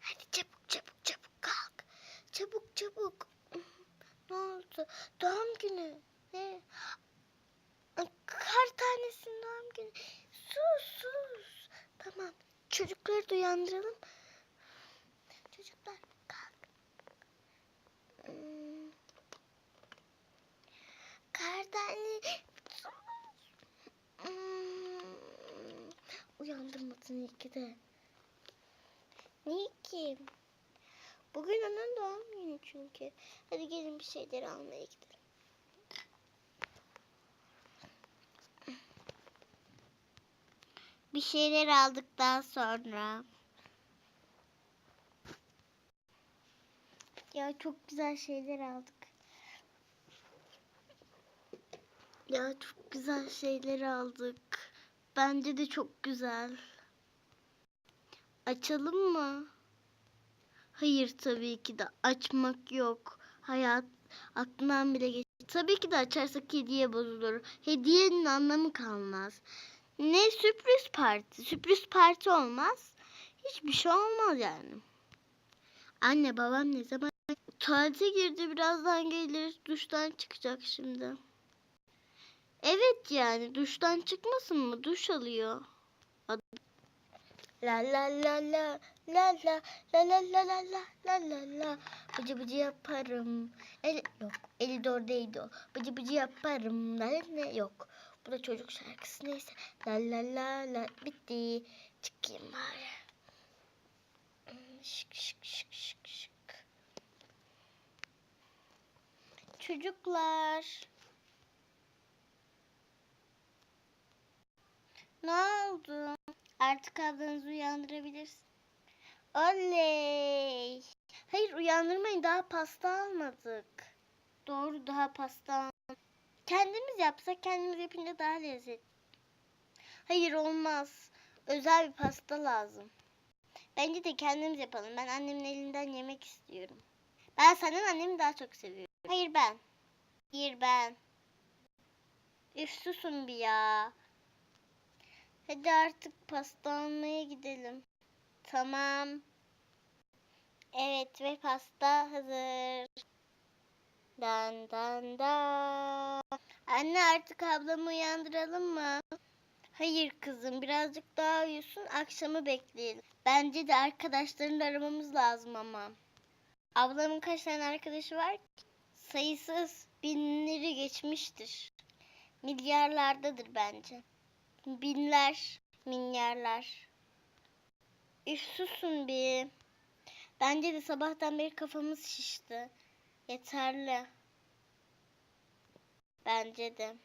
Hadi çabuk çabuk çabuk kalk. Çabuk çabuk. Ne oldu? Doğum günü. Ne? Kar tanesinin doğum günü. Sus sus. Tamam. Çocukları da uyandıralım. Çocuklar kalk. Hmm. Kar tane. Sus. Hmm. Uyandırmadın iyi ki de. Niye ki? Bugün onun doğum günü çünkü. Hadi gelin bir şeyler almaya gidelim. Bir şeyler aldıktan sonra. Ya çok güzel şeyler aldık. Ya çok güzel şeyler aldık. Bence de çok güzel. Açalım mı? Hayır tabii ki de açmak yok. Hayat aklından bile geç. Tabii ki de açarsak hediye bozulur. Hediyenin anlamı kalmaz. Ne sürpriz parti? Sürpriz parti olmaz. Hiçbir şey olmaz yani. Anne babam ne zaman tuvalete girdi birazdan gelir duştan çıkacak şimdi. Evet yani duştan çıkmasın mı? Duş alıyor. La la la la la la la la la la la la la la bıcı bıcı yaparım. El, yok eli de oradaydı o. Bıcı bıcı yaparım. La ne yok. Bu da çocuk şarkısı neyse. La la la la bitti. Çıkayım bari. Şık şık şık şık şık. Çocuklar. Ne oldu? Artık ablanızı uyandırabilirsin. Oley. Hayır uyandırmayın daha pasta almadık. Doğru daha pasta almadık. Kendimiz yapsak kendimiz yapınca daha lezzetli. Hayır olmaz. Özel bir pasta lazım. Bence de kendimiz yapalım. Ben annemin elinden yemek istiyorum. Ben senden annemi daha çok seviyorum. Hayır ben. Hayır ben. Üf susun bir ya. Hadi artık pasta almaya gidelim. Tamam. Evet ve pasta hazır. Dan dan dan. Anne artık ablamı uyandıralım mı? Hayır kızım birazcık daha uyusun akşamı bekleyelim. Bence de arkadaşlarını da aramamız lazım ama. Ablamın kaç tane arkadaşı var ki? Sayısız binleri geçmiştir. Milyarlardadır bence. Binler, milyarlar. Üf susun bir. Bence de sabahtan beri kafamız şişti. Yeterli. Bence de.